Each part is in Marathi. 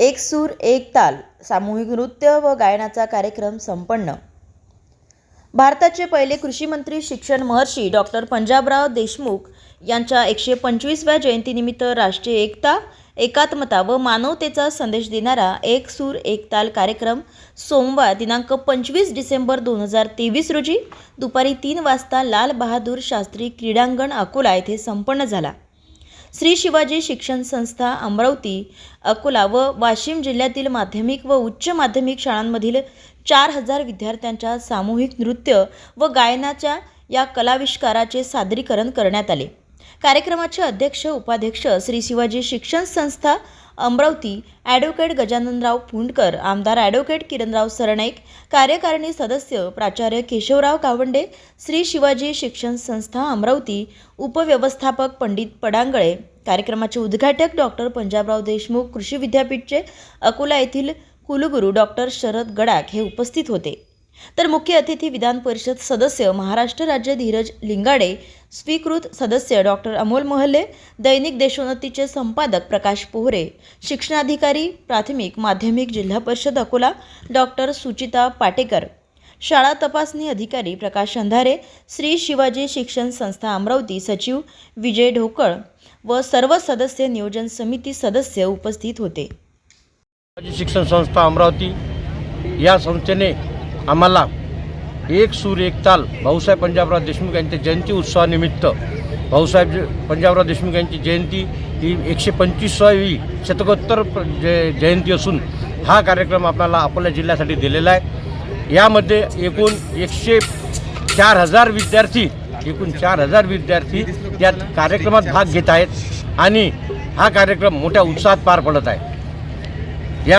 एक सूर एक ताल सामूहिक नृत्य व गायनाचा कार्यक्रम संपन्न. भारताचे पहिले कृषी मंत्री शिक्षण महर्षी डॉक्टर पंजाबराव देशमुख यांच्या एकशे पंचवीसव्या जयंतीनिमित्त राष्ट्रीय एकता एकात्मता व मानवतेचा संदेश देणारा एक सूर एक ताल कार्यक्रम सोमवार दिनांक पंचवीस डिसेंबर दोन हजार तेवीस रोजी दुपारी तीन वाजता लाल बहादूर शास्त्री क्रीडांगण अकोला येथे संपन्न झाला. श्री शिवाजी शिक्षण संस्था अमरावती अकोला व वाशिम जिल्ह्यातील माध्यमिक व उच्च माध्यमिक शाळांमधील चार हजार विद्यार्थ्यांच्या सामूहिक नृत्य व गायनाच्या या कलाविष्काराचे सादरीकरण करण्यात आले. कार्यक्रमाचे अध्यक्ष उपाध्यक्ष श्री शिवाजी शिक्षण संस्था अमरावती ॲडव्होकेट गजाननराव पुंडकर आमदार ॲडव्होकेट किरणराव सरनाईक कार्यकारिणी सदस्य प्राचार्य केशवराव कावंडे श्री शिवाजी शिक्षण संस्था अमरावती उपव्यवस्थापक पंडित पडांगळे कार्यक्रमाचे उद्घाटक डॉक्टर पंजाबराव देशमुख कृषी विद्यापीठचे अकोला येथील कुलगुरू डॉक्टर शरद गडाख हे उपस्थित होते. तर मुख्य अतिथी विधान परिषद सदस्य महाराष्ट्र राज्य धीरज लिंगाडे स्वीकृत सदस्य डॉक्टर अमोल मोहल्ले दैनिक देशोन्नतीचे संपादक प्रकाश पोहरे शिक्षणाधिकारी प्राथमिक माध्यमिक जिल्हा परिषद अकोला डॉक्टर सुचिता पाटेकर शाळा तपासणी अधिकारी प्रकाश अंधारे श्री शिवाजी शिक्षण संस्था अमरावती सचिव विजय ढोकळ व सर्व सदस्य नियोजन समिती सदस्य उपस्थित होते. शिक्षण संस्था अमरावती या संस्थेने आम्हाला एक सूर एक ताल भाऊसाहेब पंजाबराव देशमुख यांच्या जयंती उत्सवानिमित्त भाऊसाहेब जे- पंजाबराव देशमुख यांची जयंती ही एकशे पंचवीसावी शतकोत्तर जय जयंती असून हा कार्यक्रम आपल्याला अकोला जिल्ह्यासाठी दिलेला आहे. यामध्ये एकूण एकशे चार हजार विद्यार्थी एकूण चार हजार विद्यार्थी या कार्यक्रमात भाग घेत आहेत आणि हा कार्यक्रम मोठ्या उत्साहात पार पडत आहे. या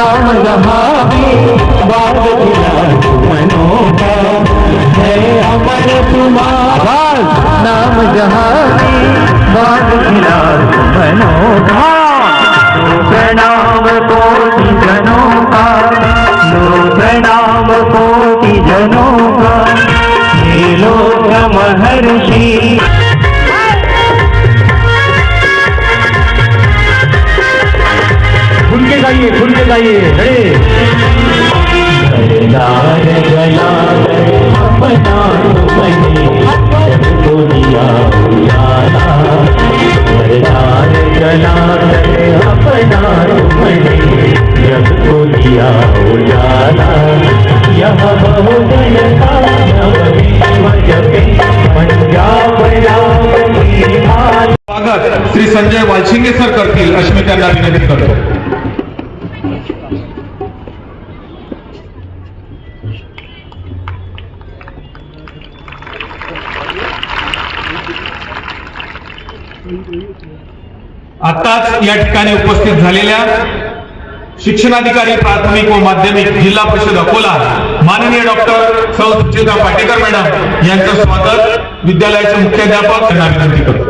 नाम जहाँ बाग है अमर तुम्हारा नाम जहावे बाग खिला मनों प्रणाम कोटि जनों का नो प्रणाम कोटि जनों का हे लोक महर्षि जपे पंजाब राम की माला स्वागत श्री संजय वालशिंगे सर करतील अशी मी त्यांना विनंती करतो. आताच या ठिकाणी उपस्थित झालेल्या शिक्षणाधिकारी प्राथमिक व माध्यमिक जिल्हा परिषद अकोला माननीय डॉक्टर सौ. सुचिता पाटेकर मॅडम यांचं स्वागत. विद्यालयाचे मुख्याध्यापक यांना विनंती करतो